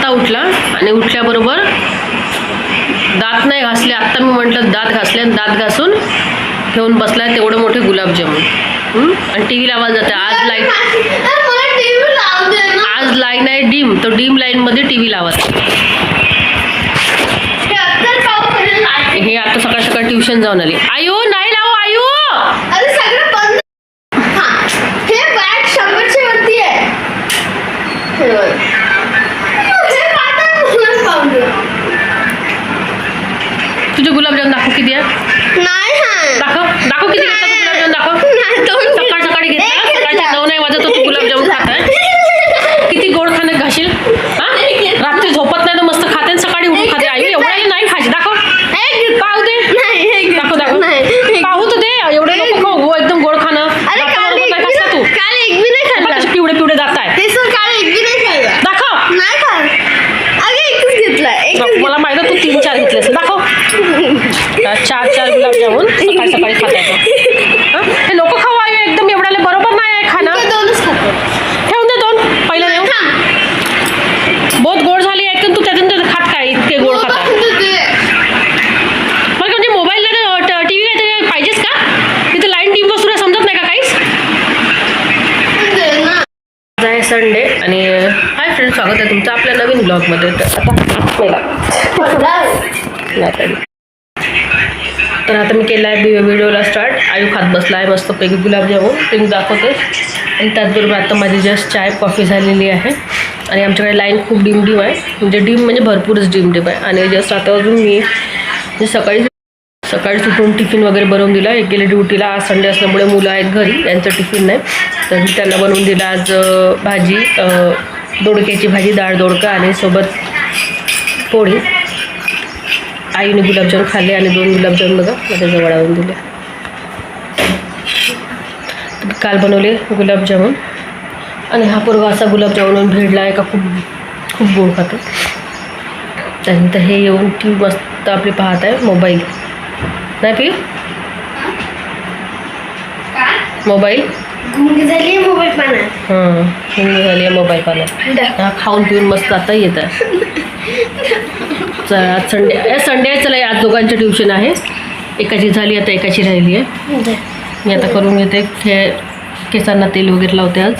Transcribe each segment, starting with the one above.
आत्ता उठला आणि उठल्याबरोबर दात नाही घासले. आत्ता मी म्हटलं दात घासले आणि दात घासून घेऊन बसलाय तेवढं मोठे गुलाबजामुन? आणि टी व्हीला आवाज जाते. आज लाइट लावू आज लाईन आहे डीम. तर डीम लाईनमध्ये टी व्ही लावत हे आता सकाळ सकाळ ट्युशन जाऊन आली. आयु नाही लावू आयु मला माहिती तू तीन चार घेतले असेल दाखव चार चार गुलाबजामुन सकाळी सकाळी खाता हं? खाऊ आहे एकदम एवढ्याला बरोबर नाही आहे घेतला. दोनच खातो ठेवून दे दोन पहिलं देऊ. बहुत गोड झाली आहे तू त्यातून ते खात काय इतके गोड खाता म्हणजे मोबाईल टी व्ही पाहिजेच का तिथे लाईन टीम बसून समजत नाही का काहीच. आज आहे संडे आणि हाय फ्रेंड स्वागत आहे तुमचं आपल्या नवीन ब्लॉगमध्ये तर आता. नाही तर आता मी केला आहे व्हिडिओला स्टार्ट आयू खात बसला आहे मस्तपैकी गुलाबजामुन ते मी दाखवते आणि त्याचबरोबर आता माझी जस्ट चाय कॉफी झालेली आहे. आणि आमच्याकडे लाईन खूप डिम डीम आहे. म्हणजे डिम म्हणजे भरपूरच डिम डीम आहे. आणि जस्ट आता अजून मी म्हणजे सकाळी सकाळी उठून टिफिन वगैरे बनवून दिला. एक गेले ड्युटीला आज संडे असल्यामुळे मुलं आहेत घरी. यांचं टिफिन नाही. तर मी त्यांना बनवून दिलं आज भाजी. दोडक्याची भाजी डाळ दोडका आणि सोबत पोळी. आईने गुलाबजाम खाल्ले आणि दोन गुलाबजाम बघा माझ्या जवळ आणून दिले. काल बनवले गुलाबजामुन. आणि हा पोरगा असा गुलाबजामुन भिडला आहे का खूप खूप गोड खातो. त्यानंतर हे येऊन टी मस्त आपली पाहत आहे मोबाईल. नाही पी? मोबाईल? झाली मोबाईल पाण्यात हां झाली आहे मोबाईल पाहण्यात हा खाऊन पिऊन मस्त आता येत आहे. आज संडे संडे आहे चला आज दोघांची ट्युशन आहे. एकाची झाली आता एकाची राहिली आहे. मी आता करून घेते हे केसांना तेल वगैरे लावते आज.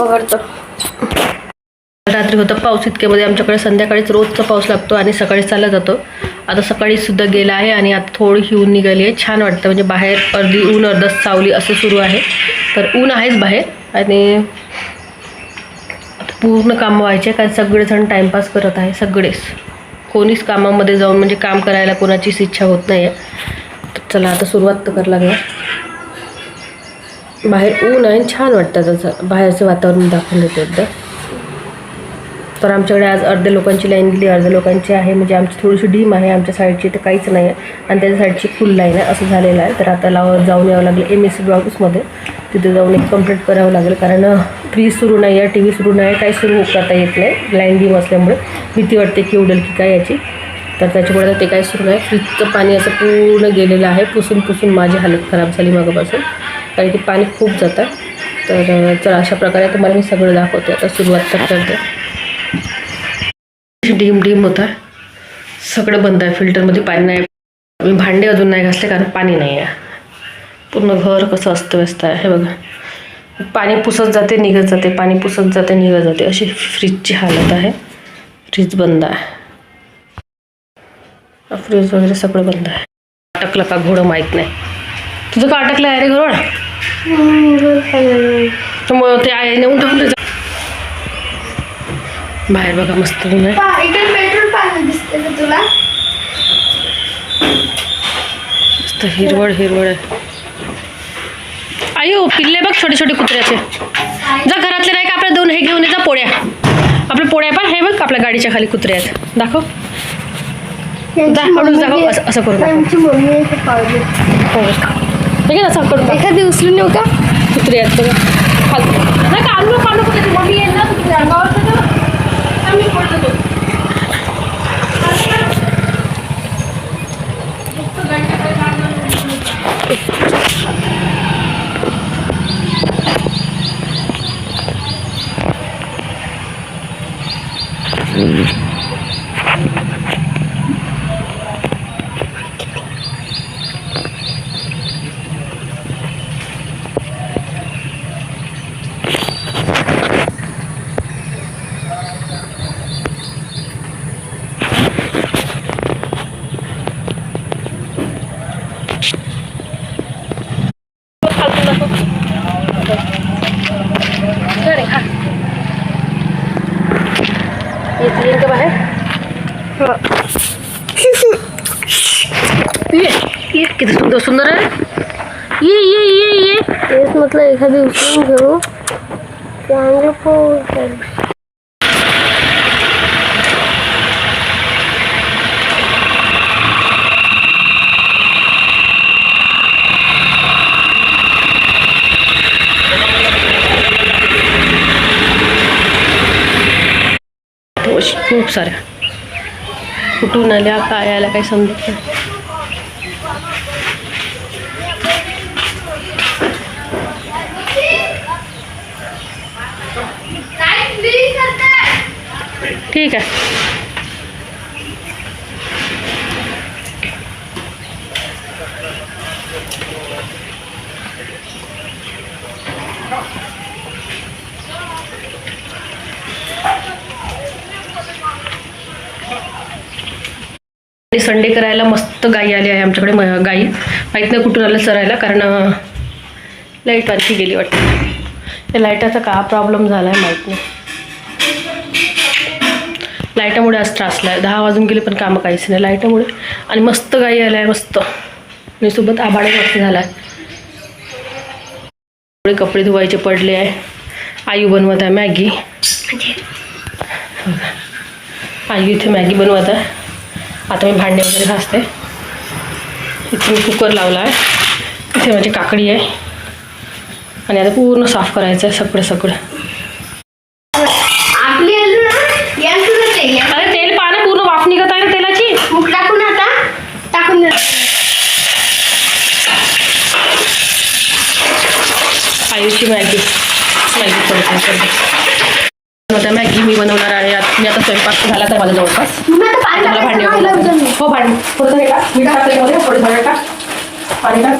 पकडतो. रात्री होता पाऊस इतक्यामध्ये. आमच्याकडे संध्याकाळीच रोजचा पाऊस लागतो आणि सकाळी चालला जातो. आता सकाळी सुद्धा गेला आहे आणि आता थोडीशी ऊन निघाली आहे. छान वाटतं. म्हणजे बाहेर अर्धी ऊन अर्ध सावली असं सुरू आहे. तर ऊन आहेच बाहेर. आणि पूर्ण कामं व्हायचे कारण सगळेजण टाईमपास करत आहे सगळेच. कोणीच कामामध्ये जाऊन म्हणजे काम करायला कोणाचीच इच्छा होत नाही आहे. तर चला आता सुरुवात तर करायला लागेल. बाहेर ऊन आहे आणि छान वाटतं तसं बाहेरचं वातावरण दाखवून देते एकदा. तर आमच्याकडे आज अर्ध्या लोकांची लाईन दिली अर्ध्या लोकांची आहे. म्हणजे आमची थोडीशी डीम आहे आमच्या साईडची तर काहीच नाही आहे आणि त्याच्या साईडची फुल लाईन आहे असं झालेलं आहे. तर आता लाव जाऊन यावं लागेल एम एस सी ऑफिसमध्ये तिथे जाऊन एक कंप्लीट करावं लागेल. कारण फ्रीज सुरू नाही आहे टी व्ही सुरू नाही काही सुरू करता येत नाही. लाईन डीम असल्यामुळे. भीती वाटते की उडेल की काय याची. तर त्याच्यामुळे आता ते काय सुरू नाही. फ्रीजचं पाणी असं पूर्ण गेलेलं आहे. पुसून पुसून माझी हालत खराब झाली मागापासून. कारण की पाणी खूप जातं. तर चला अशा प्रकारे तुम्हाला मी सगळं दाखवते. आता सुरुवात तर करते. डीम डीम होता सगळं बंद आहे फिल्टरमध्ये पाणी नाही. मी भांडे अजून नाही घासले कारण पाणी नाही आहे. पूर्ण घर कसं अस्तव्यस्त आहे हे बघा. पाणी पुसत जाते निघत जाते पाणी पुसत जाते निघत जाते. अशी फ्रीजची हालत आहे. फ्रीज बंद आहे. फ्रीज वगैरे सगळं बंद आहे. अटकलं का घोडं माहीत नाही. तुझं का अटकलं आहे रे घरोड त्यामुळं ते आहे नेऊन जा. बाहेर बघा मस्त आहे. पेट्रोल पाणी दिसते का तुला? मस्त हिरवळ हिरवळ आहे. आयो पिल्ले बघ छोटे छोटे कुत्र्याचे. जा घरातले नाही का आपल्या दोन हे घेऊन ये जा पोळ्या. आपल्या पोळ्या पण हे बघ आपल्या गाडीच्या खाली कुत्रे आहेत. दाखव. जा, हळूच दाखव. असं- असं करू दाखव. त्यांची मम्मी आहे ते पावले हो हे घे ना असं करून. एखादी उचलून येऊ का? कुत्रे आहेत बघा. खाली. त्याची मम्मी येईल ना अंगावर तर जा. आम्ही पडतो का बाहेर। ये ये किती सुंदर सुंदर आहे ये ये ये ये। तेच म्हटलं एखादी उचलून घेऊ चांगलं पोहोच अशी खूप साऱ्या कुठून आल्या काय आल्या काही समजत नाही. ठीक आहे. आणि संडे करायला मस्त गाई आली आहे आमच्याकडे म- गाई. माहीत नाही कुठून आलं चरायला कारण लाइट आणखी गेली वाटतं. त्या लाईटाचा का प्रॉब्लेम झाला आहे माहीत नाही. लाईटामुळे आज त्रासला आहे दहा वाजून गेले पण कामं काहीच नाही. लाईटामुळे आणि मस्त गाई आल्या आहे मस्त. आणि सोबत आबाडे मस्त झाला आहे थोडे कपडे धुवायचे पडले आहे. आयू बनवत आहे मॅगी. आयू इथे मॅगी बनवत आहे. आता मी भांडे वगैरे घासते. इथे मी कुकर लावला आहे इथे माझी काकडी आहे. आणि आता पूर्ण साफ करायचं आहे सगळं. सगळं अरे तेल पाणी पूर्ण वाफ निघत आहे ना तेलाची? मूग टाकून आता टाकून मॅगी. मॅगी करते आता मॅगी मी बनवणार आहे. आता मी आता स्वयंपाक झाला तर माझा जवळपास. मला भांडे मला. हो भांडे. थोडंसं हे टाक. मीठ टाक त्याच्यामध्ये थोडं भांडे टाक. पाणी टाक.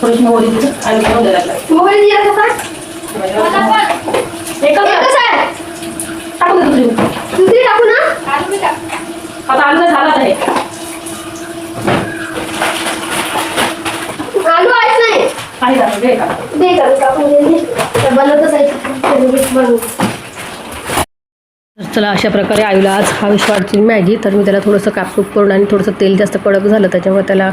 थोडीशी मोहरी तिथं आणि द्यायला? एकच एकच आहे. टाकून दे दुसरी? टाकू ना? आता आलं तर झालं आहे. आलू आहेच नाही. आहे का? दे का. बनवतच आहे. बनवू चला अशा प्रकारे आईला आज हा विश्वाची मॅगी तर मी त्याला थोडंसं कापसूप करून आणि थोडंसं तेल जास्त कडक झालं त्याच्यामुळे त्याला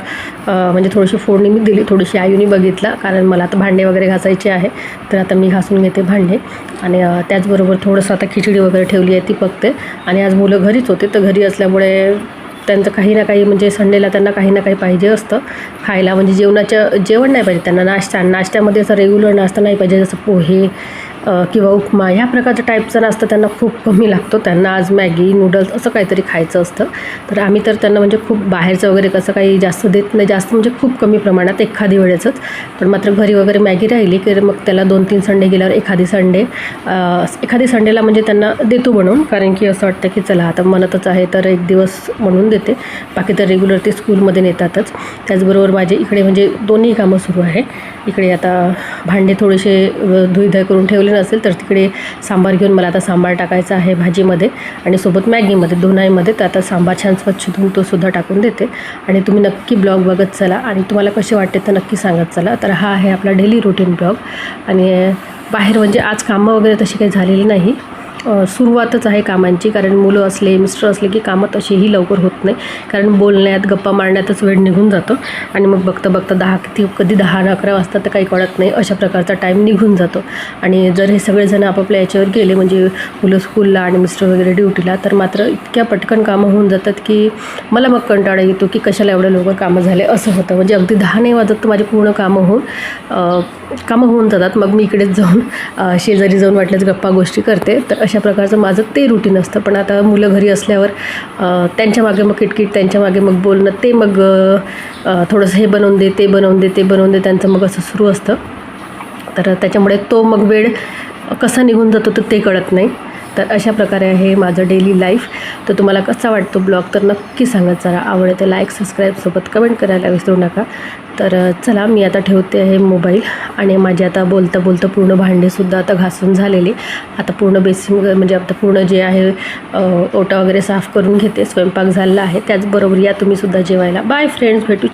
म्हणजे थोडीशी फोडणी मी दिली थोडीशी आईने बघितला कारण मला आता भांडे वगैरे घासायचे आहे तर आता मी घासून घेते भांडे. आणि त्याचबरोबर थोडंसं आता खिचडी वगैरे ठेवली आहे ती बघते. आणि आज मुलं घरीच होते तर घरी असल्यामुळे त्यांचं काही ना काही म्हणजे संडेला त्यांना काही ना काही पाहिजे असतं. खायला म्हणजे जेवणाच्या जेवण नाही पाहिजे त्यांना नाश्ता नाश्त्यामध्ये असं रेग्युलर नाश्ता नाही पाहिजे जसं पोहे किंवा उपमा ह्या प्रकारच्या टाईपचा नाश्ता त्यांना खूप कमी लागतो. त्यांना आज मॅगी नूडल्स असं काहीतरी खायचं असतं. तर आम्ही तर त्यांना म्हणजे खूप बाहेरचं वगैरे कसं काही जास्त देत नाही. जास्त म्हणजे खूप कमी प्रमाणात एखादी वेळेसच. पण मात्र घरी वगैरे मॅगी राहिली की मग त्याला दोन तीन संडे गेल्यावर एखादी संडे एखादी संडेला म्हणजे त्यांना देतो बनवून कारण की असं वाटतं की चला आता म्हणतच आहे तर एक दिवस म्हणून देते. बाकी तर रेग्युलर ते स्कूलमध्ये नेतातच. त्याचबरोबर माझे इकडे म्हणजे दोन्ही कामं सुरू आहे. इकडे आता भांडे थोडेसे धुईधाय करून ठेवले असेल तर तिकडे सांबार घेऊन मला आता सांबार टाकायचा आहे भाजीमध्ये आणि सोबत मॅगीमध्ये दोन्हीमध्ये तर आता सांबार छान स्वच्छ धुवून तो सुद्धा टाकून देते. आणि तुम्ही नक्की ब्लॉग बघत चला आणि तुम्हाला कसे वाटते तर नक्की सांगत चला. तर हा आहे आपला डेली रुटीन ब्लॉग. आणि बाहेर म्हणजे आज कामं वगैरे तशी काही झालेली नाही. सुरुवातच आहे कामांची. कारण मुलं असले मिस्टर असले की कामं तशीही लवकर होत नाही. कारण बोलण्यात गप्पा मारण्यातच वेळ निघून जातो. आणि मग बघता बघता दहा किती कधी दहा अकरा वाजता तर काही कळत नाही. अशा प्रकारचा टाईम निघून जातो. आणि जर हे सगळेजण आपापल्या याच्यावर गेले म्हणजे मुलं स्कूलला आणि मिस्टर वगैरे ड्युटीला तर मात्र इतक्या पटकन कामं होऊन जातात की मला मग कंटाळा येतो की कशाला एवढं लवकर कामं झाले? असं होतं. म्हणजे अगदी दहा नाही वाजत तर माझी पूर्ण कामं होऊन कामं होऊन जातात. मग मी इकडेच जाऊन शेजारी जाऊन वाटल्याच गप्पा गोष्टी करते. तर अशा प्रकारचं माझं ते रुटीन असतं. पण आता मुलं घरी असल्यावर त्यांच्या मागे मग किटकिट त्यांच्या मागे मग बोलणं ते मग थोडंसं हे बनवून दे ते बनवून दे ते बनवून दे त्यांचं मग असं सुरू असतं. तर त्याच्यामुळे तो मग वेळ कसा निघून जातो तर ते कळत नाही. तर अशा प्रकारे आहे माझं डेली लाईफ तर तुम्हाला कसा वाटतो ब्लॉग तर नक्की सांगत चला आवडे तर लाईक सबस्क्राईबसोबत कमेंट करायला विसरू नका. तर चला मी आता ठेवते आहे मोबाईल आणि माझे आता बोलता बोलता पूर्ण भांडेसुद्धा आता घासून झालेले. आता पूर्ण बेसिन म्हणजे आता पूर्ण जे आहे ओटा वगैरे साफ करून घेते. स्वयंपाक झालेला आहे. त्याचबरोबर या तुम्हीसुद्धा जेवायला. बाय फ्रेंड्स भेटू